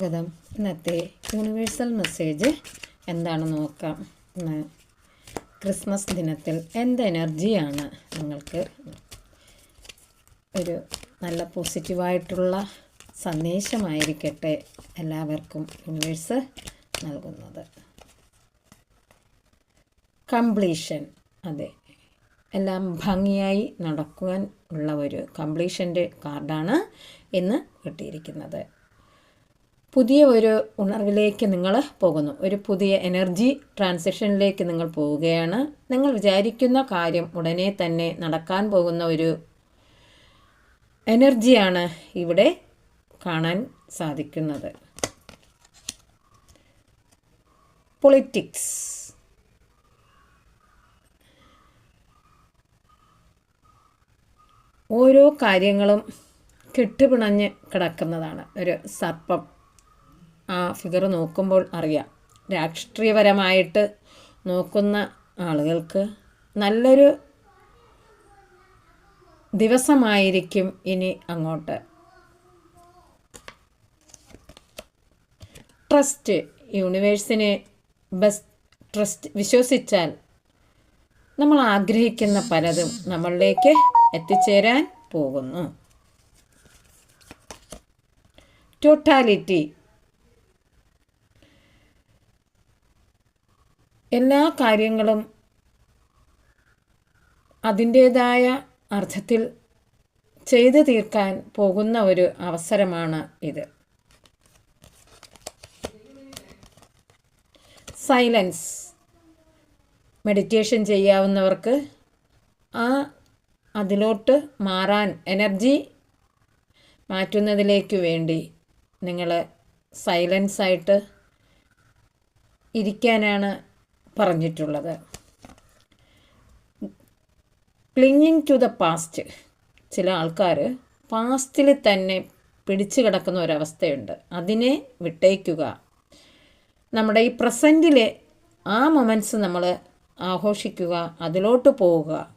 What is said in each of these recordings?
ഗതം ഇന്നത്തെ universal message എന്താണെന്ന് നോക്കാം. ഇന്ന് ക്രിസ്മസ് ദിനത്തിൽ എന്ത് എനർജിയാണ് നിങ്ങൾക്ക് ഒരു നല്ല പോസിറ്റീവായിട്ടുള്ള സന്ദേശമായിരിക്കട്ടെ എല്ലാവർക്കും യൂണിവേഴ്സ് നൽകുന്നത്. കംപ്ലീഷൻ അതെ. എല്ലാം ഭംഗിയായി നടക്കുവാൻ ഉള്ള ഒരു കംപ്ലീഷന്റെ കാർഡാണ് ഇന്ന് കിട്ടിയിരിക്കുന്നത്. പുതിയ ഒരു ഉണർവിലേക്ക് നിങ്ങൾ പോകുന്നു. ഒരു പുതിയ എനർജി ട്രാൻസിഷനിലേക്ക് നിങ്ങൾ പോവുകയാണ്. നിങ്ങൾ വിചാരിക്കുന്ന കാര്യം ഉടനെ തന്നെ നടക്കാൻ പോകുന്ന ഒരു എനർജിയാണ് ഇവിടെ കാണാൻ സാധിക്കുന്നത്. പൊളിറ്റിക്സ് ഓരോ കാര്യങ്ങളും കെട്ടുപിണഞ്ഞ് കിടക്കുന്നതാണ് ഒരു സർപ്പം. ആ ഫിഗർ നോക്കുമ്പോൾ അറിയാം. രാഷ്ട്രീയപരമായിട്ട് നോക്കുന്ന ആളുകൾക്ക് നല്ലൊരു ദിവസമായിരിക്കും ഇനി അങ്ങോട്ട്. ട്രസ്റ്റ് യൂണിവേഴ്സിനെ ബസ് ട്രസ്റ്റ് വിശ്വസിച്ചാൽ നമ്മൾ ആഗ്രഹിക്കുന്ന പലതും നമ്മളിലേക്ക് എത്തിച്ചേരാൻ പോകുന്നു. ടോട്ടാലിറ്റി എല്ലാ കാര്യങ്ങളും അതിന്റേതായ അർത്ഥത്തിൽ ചെയ്തു തീർക്കാൻ പോകുന്ന ഒരു അവസരമാണ് ഇത്. സൈലൻസ് മെഡിറ്റേഷൻ ചെയ്യാവുന്നവർക്ക് ആ അതിലോട്ട് മാറാൻ എനർജി മാറ്റുന്നതിലേക്ക് വേണ്ടി നിങ്ങൾ സൈലൻസായിട്ട് ഇരിക്കാനാണ് പറഞ്ഞിട്ടുള്ളത്. ക്ലിങ്ങിങ് ടു ദ പാസ്റ്റ് ചില ആൾക്കാർ പാസ്റ്റിൽ തന്നെ പിടിച്ചു കിടക്കുന്ന ഒരവസ്ഥയുണ്ട്. അതിനെ വിട്ടേക്കുക. നമ്മുടെ ഈ പ്രസന്റിലെ ആ മൊമെന്റ്സ് നമ്മൾ ആഘോഷിക്കുക അതിലോട്ട് പോവുക.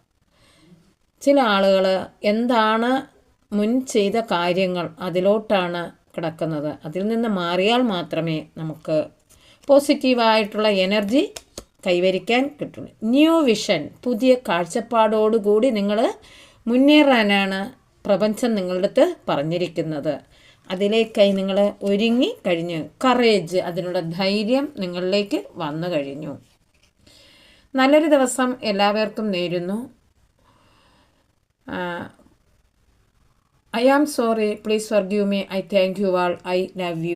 ചില ആളുകൾ എന്താണ് മുൻ ചെയ്ത കാര്യങ്ങൾ അതിലോട്ടാണ് കിടക്കുന്നത്. അതിൽ നിന്ന് മാറിയാൽ മാത്രമേ നമുക്ക് പോസിറ്റീവായിട്ടുള്ള എനർജി കൈവരിക്കാൻ കിട്ടുള്ളൂ ന്യൂ വിഷൻ പുതിയ കാഴ്ചപ്പാടോടുകൂടി നിങ്ങൾ മുന്നേറാനാണ് പ്രപഞ്ചം നിങ്ങളുടെ അടുത്ത് പറഞ്ഞിരിക്കുന്നത്. അതിലേക്കായി നിങ്ങൾ ഒരുങ്ങി കഴിഞ്ഞു. കറേജ് അതിനുള്ള ധൈര്യം നിങ്ങളിലേക്ക് വന്നു കഴിഞ്ഞു. നല്ലൊരു ദിവസം എല്ലാവർക്കും നേരുന്നു. I am sorry please forgive me I thank you all I love you